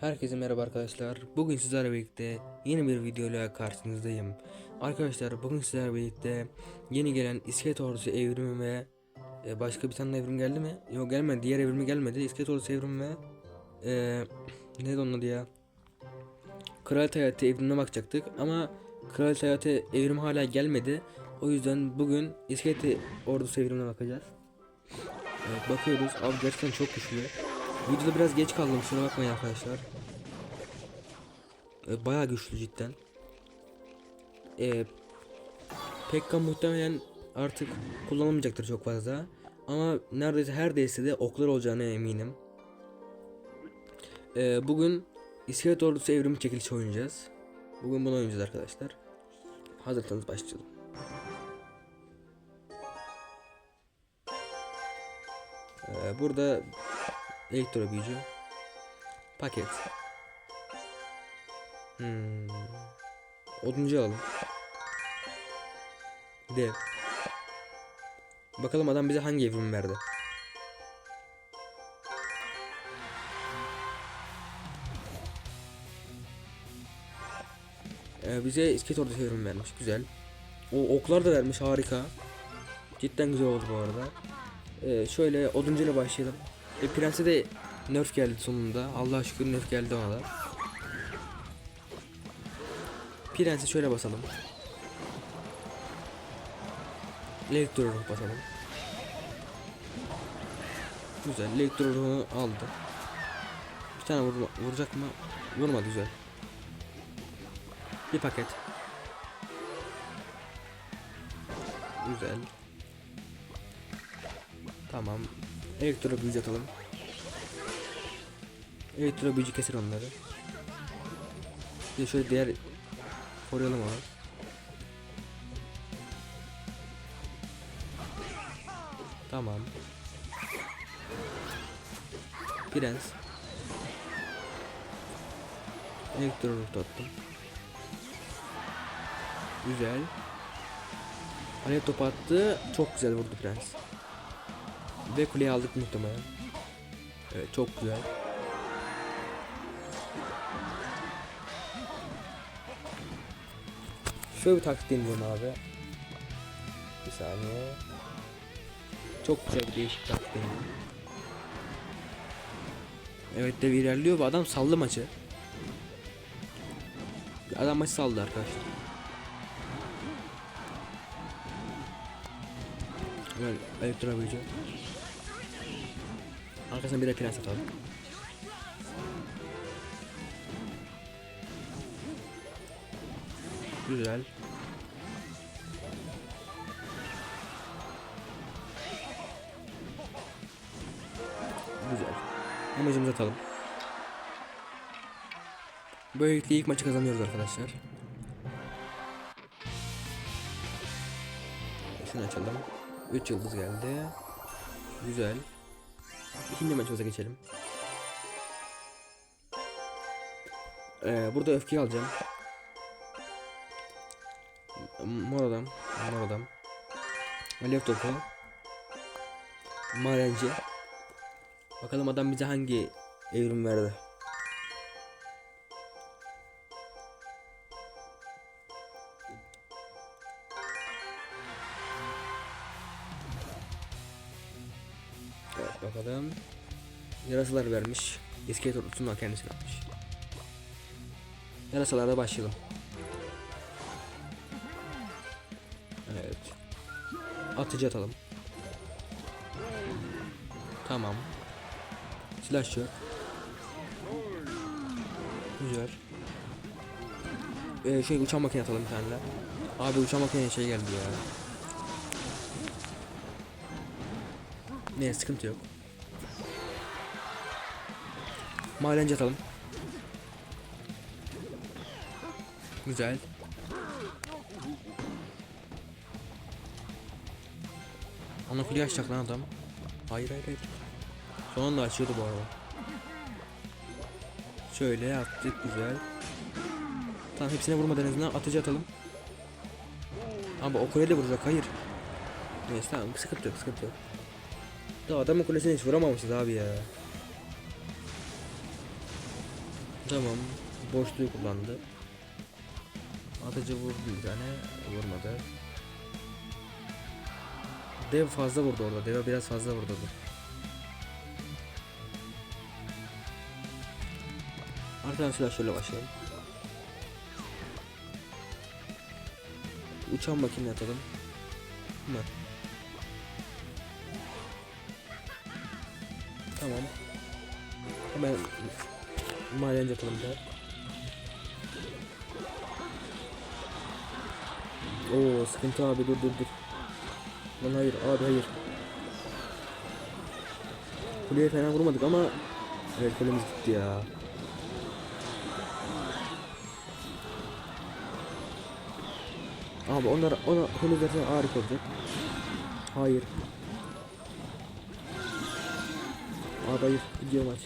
Herkese merhaba arkadaşlar. Bugün sizlerle birlikte yeni bir videoyla karşınızdayım. Arkadaşlar bugün sizlerle birlikte yeni gelen İskelet Ordusu evrimi ve e, başka bir tane evrim geldi mi? Yok gelmedi. Diğer evrimi gelmedi. İskelet Ordusu evrimi ve e, neydi onun adı ya? Kraliyet Hayatı evrimine bakacaktık ama Kraliyet Hayatı evrimi hala gelmedi. O yüzden bugün İskelet Ordusu evrimine bakacağız. Evet bakıyoruz. Abi gerçekten çok güçlü. Videoda biraz geç kaldım kusura bakmayın arkadaşlar. Ee, bayağı güçlü cidden. Ee, Pekka muhtemelen artık kullanılmayacaktır çok fazla. Ama neredeyse her de oklar olacağına eminim. Ee, bugün İskelet Ordusu evrimi çekilişi oynayacağız. Bugün bunu oynayacağız arkadaşlar. Hazırsanız başlayalım. Ee, burada elektro büyücü paket. Hmm. oduncu alalım. Dev bakalım adam bize hangi evrim verdi? Ee, bize iskelet ordusu evrim vermiş. Güzel. O oklar da vermiş. Harika. Cidden güzel oldu bu arada. Ee, şöyle oduncuyla başlayalım e, Prens'e de nerf geldi sonunda. Allah'a şükür nerf geldi ona da. Prens'e şöyle basalım. Elektro basalım. Güzel. Elektro aldı. Bir tane vurma, vuracak mı? Vurmadı güzel. Bir paket. Güzel. Tamam. Elektro büyücü atalım. Elektro büyücü keser onları. Bir de şöyle diğer koruyalım onu. Tamam. Prens. Elektro ruh attım. Güzel. Alev topu attı. Çok güzel vurdu prens. Ve kuleyi aldık muhtemelen. Evet çok güzel. Şöyle bir taktik deneyeceğim abi. Bir saniye. Çok güzel bir değişik taktik deneyeceğim. Evet dev ilerliyor ve adam saldı maçı. Adam maçı saldı arkadaşlar. Hemen elektro büyücü. Arkasına bir de prens atalım. Güzel. Güzel. Amacımızı atalım. Böylelikle ilk maçı kazanıyoruz arkadaşlar. Şunu açalım. 3 yıldız geldi. Güzel. İkinci maçımıza geçelim. Ee, burada öfkeyi alacağım. Mor adam. Mor adam. Alev topu. Marenci. Bakalım adam bize hangi evrim verdi. Bakalım. Yarasalar vermiş. İskelet ordusundan kendisi yapmış. Yarasalarda başlayalım. Evet. Atıcı atalım. Tamam. Silah yok. Güzel. Ee, şey uçan makine atalım bir tane de. Abi uçan makine şey geldi ya. Ne sıkıntı yok. Madenci atalım. Güzel. Ana kuleyi açacak lan adam. Hayır hayır hayır. Son anda açıyordu bu arada. Şöyle yaptık güzel. Tamam hepsine vurmadan en atıcı atalım. Abi o kuleye de vuracak hayır. Neyse tamam sıkıntı yok sıkıntı yok. Da adamın kulesine hiç vuramamışız abi ya. Tamam. Boşluğu kullandı. Atıcı vurdu bir tane. Vurmadı. Dev fazla vurdu orada. Deve biraz fazla vurdu. Arkadaşlar şöyle başlayalım. Uçan makine atalım. Mı? Tamam. Hemen madenci atalım da. Oo sıkıntı abi dur dur dur. Lan hayır abi hayır. Kuleye fena vurmadık ama Evet kulemiz gitti ya. Abi onlar ona henüz harika olacak. Hayır. Abi hayır gidiyor maç.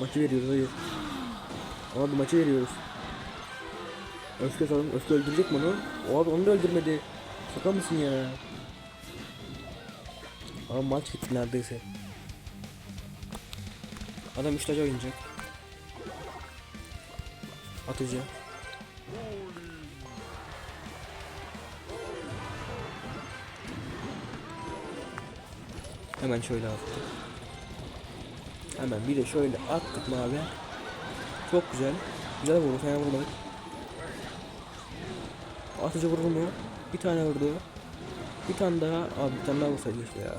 Maçı veriyoruz hayır. Abi maçı veriyoruz. Öfke salın. Öfke öldürecek mi onu? Abi onu da öldürmedi. Şaka mısın ya? Abi maç gitti neredeyse. Adam 3 taca oynayacak. Atıcı. Hemen şöyle attık. Hemen bir de şöyle attık mı abi? Çok güzel. Güzel vurdu. Fena vurmadık. Atıcı vurdu mu? Bir tane vurdu. Bir tane daha. Abi bir tane daha vursaydı işte ya.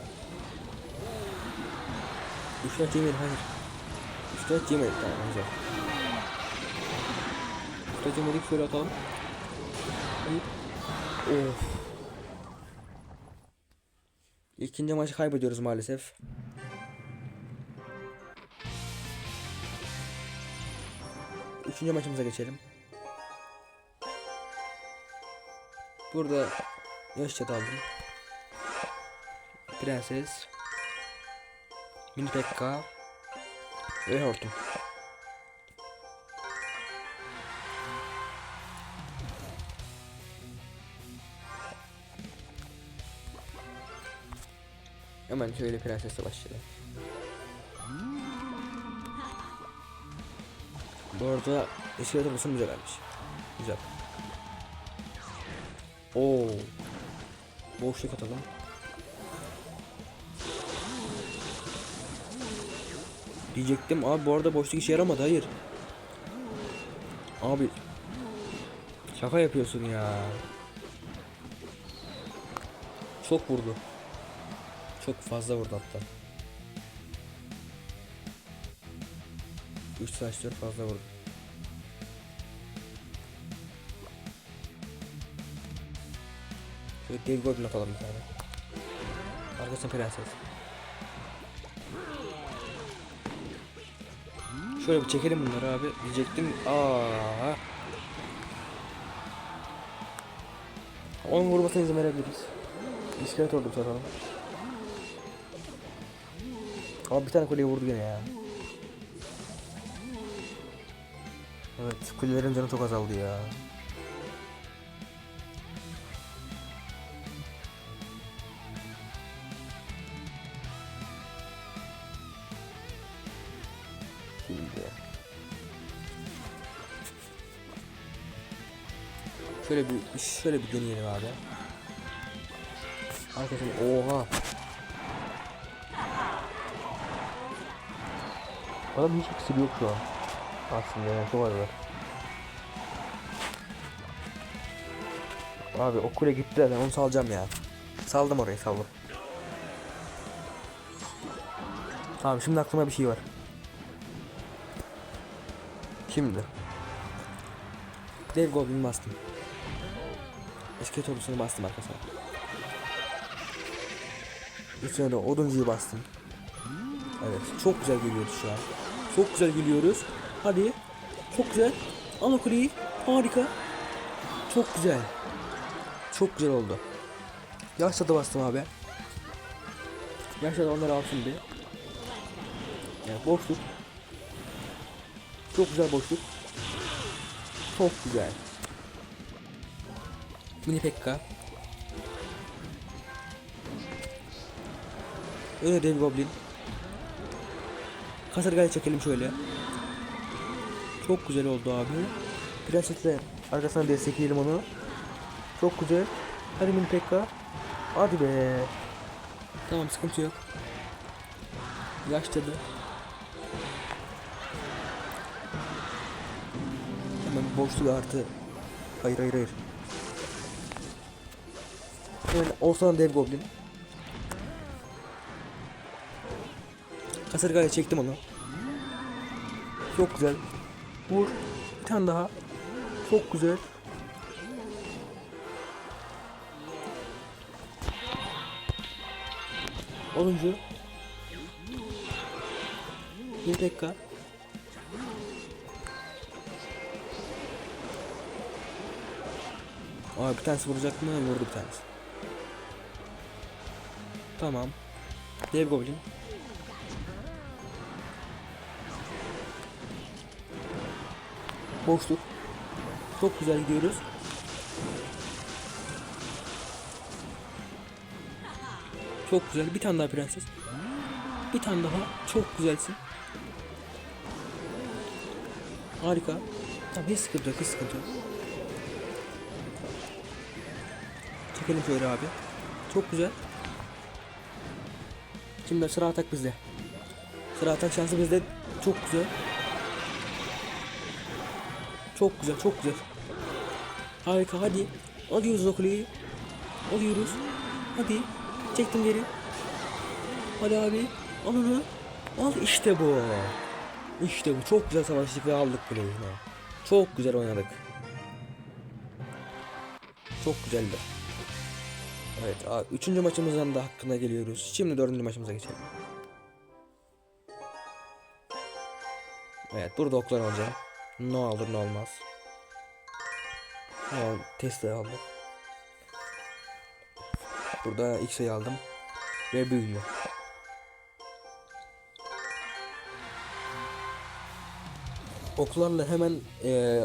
Üçler yemedik hayır. Üçler yemedik tamam güzel. Üçler yemedik şöyle atalım. Of. İkinci maçı kaybediyoruz maalesef. Üçüncü maçımıza geçelim. Burada yaş çat aldım. Prenses. Mini Pekka. Ve Hortum. Hemen şöyle prensesle başlayalım. Bu arada iskelet olmasın güzel gelmiş. Güzel. Oo. Boşluk atalım. Diyecektim abi bu arada boşluk işe yaramadı hayır. Abi. Şaka yapıyorsun ya. Çok vurdu. Çok fazla vurdu hatta. 3 saç 4 fazla vurdu. Şöyle dev goblin atalım bir tane. Arkasına prenses. Şöyle bir çekelim bunları abi. Diyecektim. Aa. Onun vurmasına izin verebiliriz. İskelet oldu sonra. Abi bir tane kuleye vurdu gene ya. Evet kulelerin canı çok azaldı ya. Şimdi. Şöyle bir şöyle bir deneyelim abi. Arkadaşlar oha. Adam hiç iksir yok şu an. Aslında yani çok var Abi o kule gitti ben onu salacağım ya. Saldım orayı saldım. Tamam şimdi aklıma bir şey var. Şimdi. Dev Goblin bastım. İskelet ordusunu bastım arkasına. Üstüne de oduncuyu bastım. Evet çok güzel geliyoruz şu an. Çok güzel geliyoruz. Hadi. Çok güzel. O kuleyi. Harika. Çok güzel. Çok güzel oldu. Yaşladı bastım abi. Yaşladı onları alsın bir. Yani boşluk. Çok güzel boşluk. Çok güzel. Mini Pekka. Öyle dev goblin. Kasırgayı çekelim şöyle. Çok güzel oldu abi. Prensesle arkasından destekleyelim onu. Çok güzel. Hadi Mini Pekka. Hadi be. Tamam sıkıntı yok. Yaşladı. Hemen boşluk artı. Hayır hayır hayır. Hemen ortadan dev goblin. Kasırgayla çektim onu. Çok güzel. Vur. Bir tane daha. Çok güzel. Onuncu. Bir dakika. Aa bir tanesi vuracak mı? Vurdu bir tanesi. Tamam. Dev Goblin. Boşluk. Çok güzel gidiyoruz. Çok güzel. Bir tane daha prenses. Bir tane daha. Çok güzelsin. Harika. Tamam hiç sıkıntı yok. Hiç sıkıntı yok. Çekelim şöyle abi. Çok güzel. Şimdi sıra atak bizde. Sıra atak şansı bizde. Çok güzel. Çok güzel, çok güzel. Harika, hadi. Alıyoruz o kuleyi. Alıyoruz. Hadi. Çektim geri. Hadi abi. Al onu. Al işte bu. İşte bu. Çok güzel savaştık ve aldık kuleyi. Çok güzel oynadık. Çok güzeldi. Evet, üçüncü maçımızdan da hakkına geliyoruz. Şimdi dördüncü maçımıza geçelim. Evet, burada oklar olacak. Ne olur ne olmaz. Yani Tesla aldım. Burada X'e aldım. Ve büyüyor. Oklarla hemen e,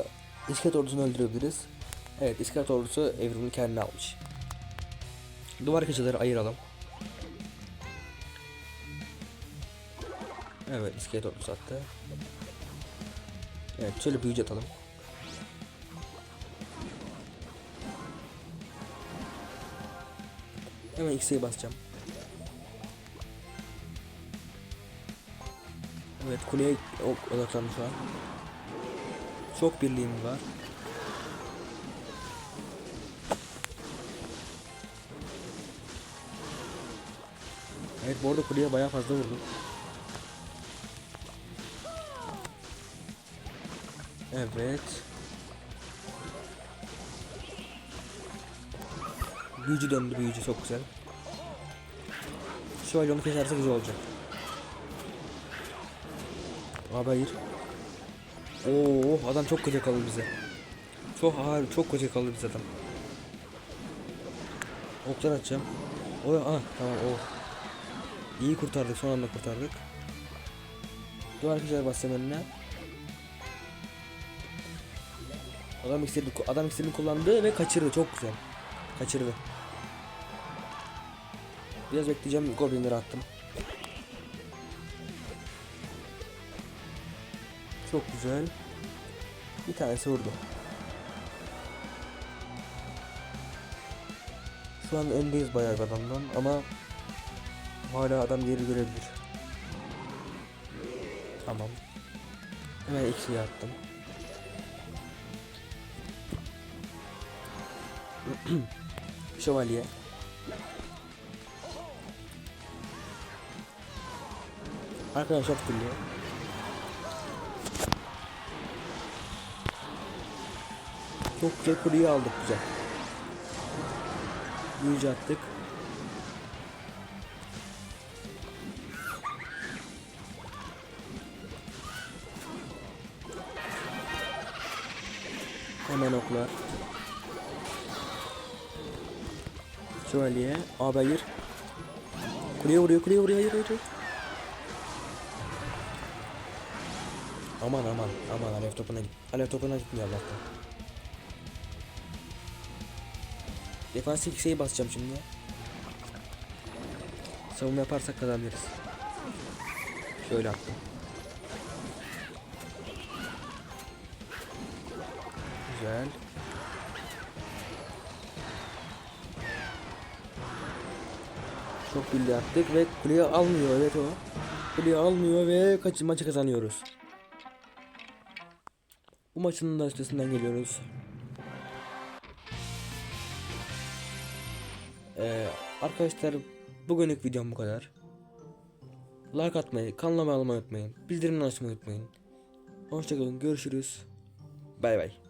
iskelet ordusunu öldürebiliriz. Evet iskelet ordusu evrimini kendine almış. Duvar köşeleri ayıralım. Evet iskelet ordusu attı. Evet şöyle büyücü atalım. Hemen X'e basacağım. Evet kuleye ok- odaklandı şu an. Çok birliğim var. Evet bu arada kuleye bayağı fazla vurdum. Evet. Büyücü döndü büyücü çok güzel. Şöyle onu keserse güzel olacak. Abi hayır. Oo adam çok koca kaldı bize. Çok ağır çok koca kaldı bize adam. Oklar atacağım. O ah tamam o. İyi kurtardık son anda kurtardık. Duvar güzel basacağım önüne. Adam iksiri, adam iksirini kullandı ve kaçırdı çok güzel. Kaçırdı. Biraz bekleyeceğim goblinleri attım. Çok güzel. Bir tanesi vurdu. Şu an öndeyiz bayağı adamdan ama hala adam geri görebilir. Tamam. Hemen eksiği attım. Şövalye. Arkadaşlar kulluyor. Çok güzel kuleyi aldık güzel. Büyücü attık. Hemen oklar. Şövalye. Abi hayır. Kuleye vuruyor, kuleye vuruyor, hayır, hayır. hayır. Aman aman, aman alev topuna git. Alev topuna gitmiyor Allah'tan. Defans X'e basacağım şimdi. Savunma yaparsak kazanırız. Şöyle attım. Güzel. Çok bildi attık ve kuleyi almıyor evet o. Kuleyi almıyor ve kaç maçı kazanıyoruz. Bu maçın da üstesinden geliyoruz. Ee, arkadaşlar bugünlük videom bu kadar. Like atmayı, kanalıma abone olmayı unutmayın. Bildirimleri açmayı unutmayın. Hoşçakalın, görüşürüz. Bay bay.